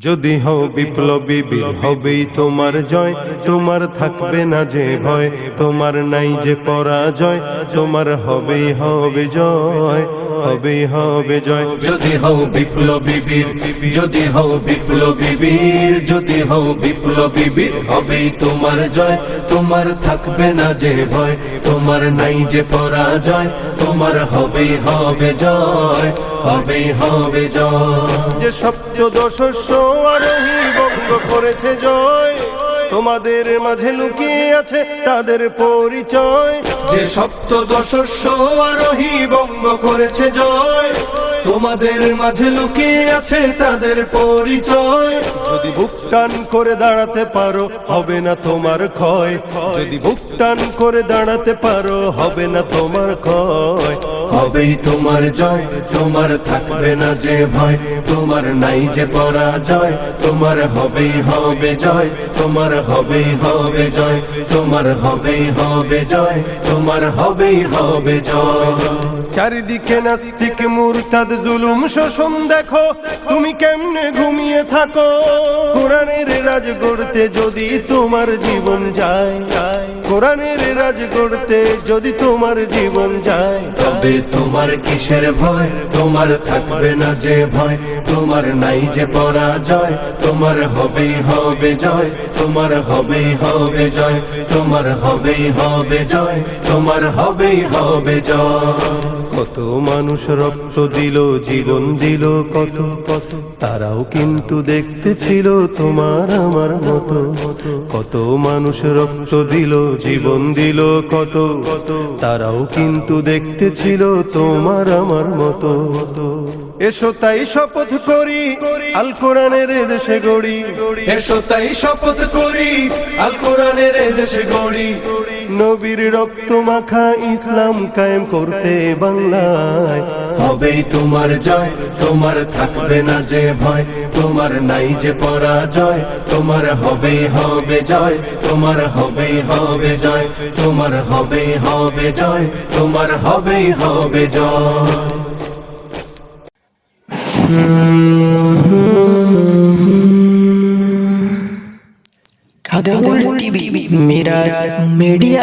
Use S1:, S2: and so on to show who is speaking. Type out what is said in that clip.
S1: যদি হও বিপ্লবী হবেই তোমার জয়। তোমার থাকবে না যে ভয়, তোমার নাই যে পরাজয়। তোমার হবেই হবে জয়, হবেই হবে জয়।
S2: যদি হও বিপ্লবী বীর, যদি হও বিপ্লবী বীর, যদি হও বিপ্লবী বীর, হবেই তোমার জয়। তোমার থাকবে না যে ভয় তোমার নাই যে পরাজয় তোমার হবেই হবে জয় হবেই হবে জয়।
S1: যে সপ্তদশস্য আরোহী বঙ্গ করেছে জয় তোমাদের মাঝে লুকিয়ে আছে তাদের পরিচয়।
S2: যে সপ্ত সপ্তদশস্য আরোহী বঙ্গ করেছে জয় তোমাদের মাঝে লুকিয়ে আছে তাদের পরিচয়।
S1: যদি বুক করে দাঁড়াতে পারো, হবে না তোমার ক্ষয়। যদি বুক করে দাঁড়াতে পারো, হবে না তোমার ক্ষয়।
S2: হবেই তোমার জয়, তোমার থাকবে না যে ভয়। তোমার নাই যে পরাজয়, তোমার হবেই হবে জয়। তোমার হবেই হবে জয়, তোমার হবেই হবে জয়। তোমার হবেই হবে জয়।
S1: চারিদিকে নাস্তিক মুরতাদ জুলুম শোষণ দেখো। তুমি কেমনে ঘুমিয়ে থাকো? কোরআনের রাজ গড়তে যদি তোমার জীবন যায় কোরআনের রাজ গড়তে যদি তোমার জীবন যায়।
S2: তবে তোমার কিসের ভয়? তোমার থাকবে না যে ভয়। তোমার নাই যে পরাজয়। তোমার হবেই হবে জয়। তোমার হবেই হবে জয়। তোমার হবেই হবে জয়। তোমার হবেই হবে জয়।
S1: কত মানুষ রক্ত দিল, জীবন দিল, কত কত। তারাও কিন্তু দেখতে ছিল তোমার আমার মতো। কত মানুষ রক্ত দিল, জীবন দিল, কত কত। তারাও কিন্তু দেখতে ছিল তোমার আমার মতো। এসো তাই শপথ করি আল কোরআনের দেশে গড়ি।
S2: এসো তাই শপথ করি আল কোরআনের দেশে গড়ি।
S1: নবীর রক্ত মাখা ইসলাম কায়েম করতে বাংলায়।
S2: হবেই তোমার জয় তোমার থাকবে না যে ভয় তোমার নাই যে পরাজয় তোমার হবেই হবে জয় তোমার হবেই হবে জয় তোমার হবেই হবে জয় তোমার হবেই হবে জয়।
S3: मेरा मीडिया